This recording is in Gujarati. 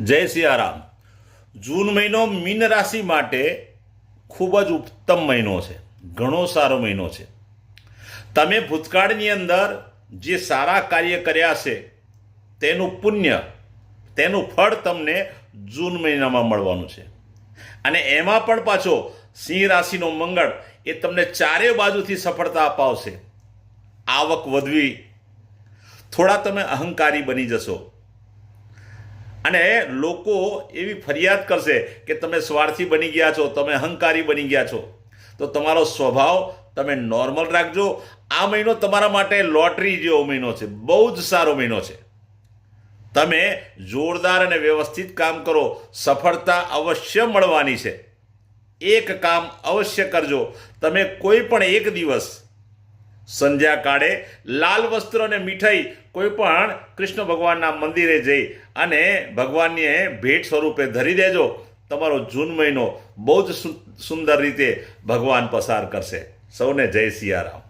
જય સિયારામ. જૂન મહિનો મીન રાશિ માટે ખૂબ જ ઉત્તમ મહિનો છે. ઘણો સારો મહિનો છે. તમે ભૂતકાળની અંદર જે સારા કાર્ય કર્યા છે, તેનું પુણ્ય, તેનું ફળ તમને જૂન મહિનામાં મળવાનું છે. અને એમાં પણ પાછો સિંહ રાશિનો મંગળ એ તમને ચારે બાજુથી સફળતા અપાવશે. આવક વધવી, થોડા તમે અહંકારી બની જશો. અને લોકો એવી ફરિયાદ કરશે કે તમે સ્વાર્થી બની ગયા છો, તમે અહંકારી બની ગયા છો. તો તમારો સ્વભાવ તમે નોર્મલ રાખજો. આ મહિનો તમારા માટે લોટરી જેવો મહિનો છે, બહુ જ સારો મહિનો છે. તમે જોરદાર અને વ્યવસ્થિત કામ કરો, સફળતા અવશ્ય મળવાની છે. એક કામ અવશ્ય કરજો. તમે કોઈ પણ એક દિવસ સંધ્યાકાળે લાલ વસ્ત્ર અને મીઠાઈ કોઈ પણ કૃષ્ણ ભગવાનના મંદિરે જઈ અને ભગવાનને ભેટ સ્વરૂપે ધરી દેજો. તમારો જૂન મહિનો બહુ જ સુંદર રીતે ભગવાન પસાર કરશે. સૌને જય સિયારામ.